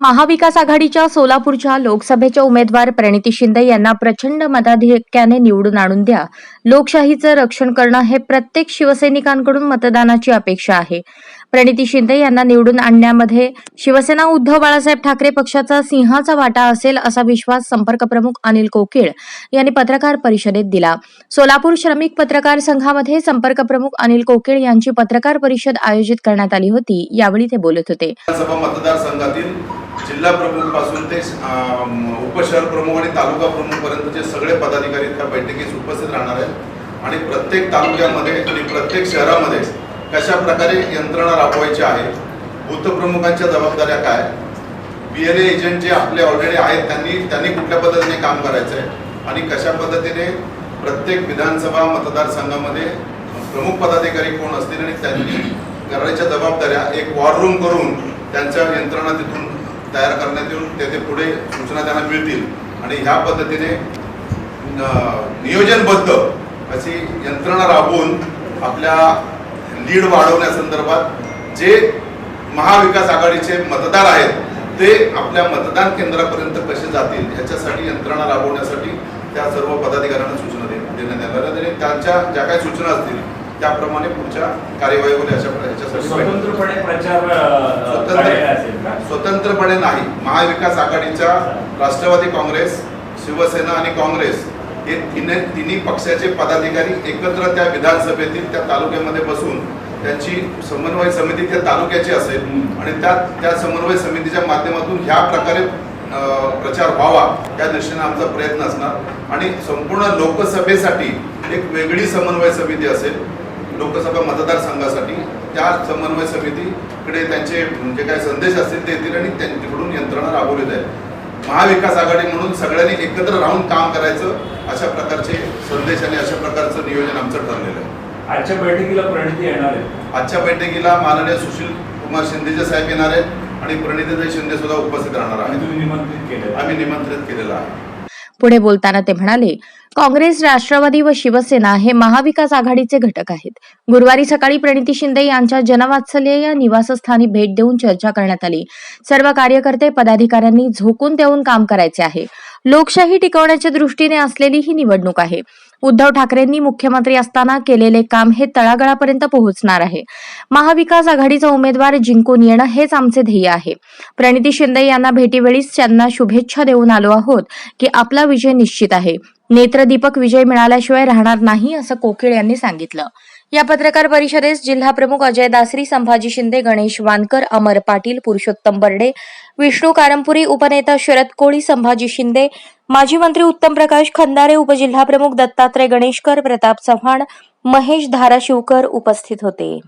महाविकास आघाडीच्या सोलापूरच्या लोकसभेच्या उमेदवार प्रणिती शिंदे यांना प्रचंड मताधिक्याने निवडून आणून द्या. लोकशाहीचं रक्षण करणं हे प्रत्येक शिवसैनिकांकडून मतदानाची अपेक्षा आहे. प्रणिती शिंदे यांना निवडून आणण्यामध्ये शिवसेना उद्धव बाळासाहेब ठाकरे पक्षाचा सिंहाचा वाटा असेल असा विश्वास संपर्क प्रमुख अनिल कोकीळ यांनी पत्रकार परिषदेत दिला. सोलापूर श्रमिक पत्रकार संघामध्ये संपर्क प्रमुख अनिल कोकीळ यांची पत्रकार परिषद आयोजित करण्यात आली होती. यावेळी ते बोलत होते. मतदारसंघातील जिल्हा प्रमुखपासून ते उपशहर प्रमुख आणि तालुका प्रमुख पर्यंतचे सगळे पदाधिकारी त्या बैठकीस उपस्थित राहणार आहेत. आणि प्रत्येक तालुक्यामध्ये आणि प्रत्येक शहरामध्ये कशा प्रकारे यंत्रणा राबवायची आहे? बूथ प्रमुखांच्या जबाबदाऱ्या काय? बी एल एजंट जे आपले ऑलरेडी आहेत त्यांनी त्यांनी कुठल्या पद्धतीने काम करायचं आहे आणि कशा पद्धतीने प्रत्येक विधानसभा मतदारसंघामध्ये प्रमुख पदाधिकारी कोण असतील आणि त्यांनी करायच्या जबाबदाऱ्या एक वॉर रूम करून त्यांच्या यंत्रणा तिथून तयार करण्यात येऊन तेथे पुढे सूचना त्यांना मिळतील. आणि ह्या पद्धतीने नियोजनबद्ध अशी यंत्रणा राबवून आपल्या लीड वाढवण्यासंदर्भात जे महाविकास आघाडीचे मतदार आहेत ते आपल्या मतदान केंद्रापर्यंत कसे जातील याच्यासाठी यंत्रणा राबवण्यासाठी त्या सर्व पदाधिकाऱ्यांना सूचना देण्यात येणार आहेत आणि त्यांच्या ज्या काही सूचना असतील त्याप्रमाणे पुढच्या कार्यवाहीवर याच्या याच्यासाठी स्वतंत्रपणे प्रचार अ, स्वतंत्र- स्वतंत्रपणे नाही. महाविकास आघाडीच्या राष्ट्रवादी काँग्रेस शिवसेना आणि काँग्रेस हे तिने तिन्ही पक्षाचे पदाधिकारी एकत्र त्या विधानसभेतील त्या तालुक्यामध्ये बसून त्यांची समन्वय समिती त्या तालुक्याची असेल आणि त्या त्या समन्वय समितीच्या माध्यमातून ह्या प्रकारे प्रचार व्हावा या दृष्टीने आमचा प्रयत्न असणार. आणि संपूर्ण लोकसभेसाठी एक वेगळी समन्वय समिती असेल लोकसभा मतदारसंघासाठी त्या समन्वय समितीकडे त्यांचे म्हणजे जे काही संदेश असतील ते येतील आणि त्यांच्याकडून यंत्रणा राबवली जाईल. महाविकास आघाडी म्हणून सगळ्यांनी एकत्र राहून काम करायचं अशा प्रकारचे संदेश आणि अशा प्रकारचं नियोजन आमचं ठरलेलं आहे. आजच्या बैठकीला प्रणिती येणार आहे. आजच्या बैठकीला माननीय सुशील कुमार शिंदेचे साहेब येणार आहेत आणि प्रणितीताई शिंदे सुद्धा उपस्थित राहणार आहेत. केलं आम्ही निमंत्रित केलेलं आहे. पुढे बोलताना ते म्हणाले काँग्रेस राष्ट्रवादी व शिवसेना हे महाविकास आघाडीचे घटक आहेत. गुरुवारी सकाळी प्रणिती शिंदे यांच्या जनवात्सल्य या निवासस्थानी भेट देऊन चर्चा करण्यात आली. सर्व कार्यकर्ते पदाधिकाऱ्यांनी झोकून देऊन काम करायचे आहे. लोकशाही टिकवण्याच्या दृष्टीने असलेली ही निवडणूक आहे. उद्धव ठाकरेंनी मुख्यमंत्री असताना केलेले काम हे तळागाळापर्यंत पोहोचणार आहे. महाविकास आघाडीचा उमेदवार जिंकून येणं हेच आमचे ध्येय आहे. प्रणिती शिंदे यांना भेटीवेळीच त्यांना शुभेच्छा देऊन आलो आहोत की आपला विजय निश्चित आहे. नेत्रदीपक विजय मिळाल्याशिवाय राहणार नाही असं कोकिळ यांनी सांगितलं. या पत्रकार परिषदेस जिल्हा प्रमुख अजय दासरी संभाजी शिंदे गणेश वानकर अमर पाटील पुरुषोत्तम बर्डे विष्णू कारंपुरी उपनेता शरद कोळी संभाजी शिंदे माजी मंत्री उत्तम प्रकाश खंदारे उपजिल्हा प्रमुख दत्तात्रय गणेशकर प्रताप चव्हाण महेश धाराशिवकर उपस्थित होते.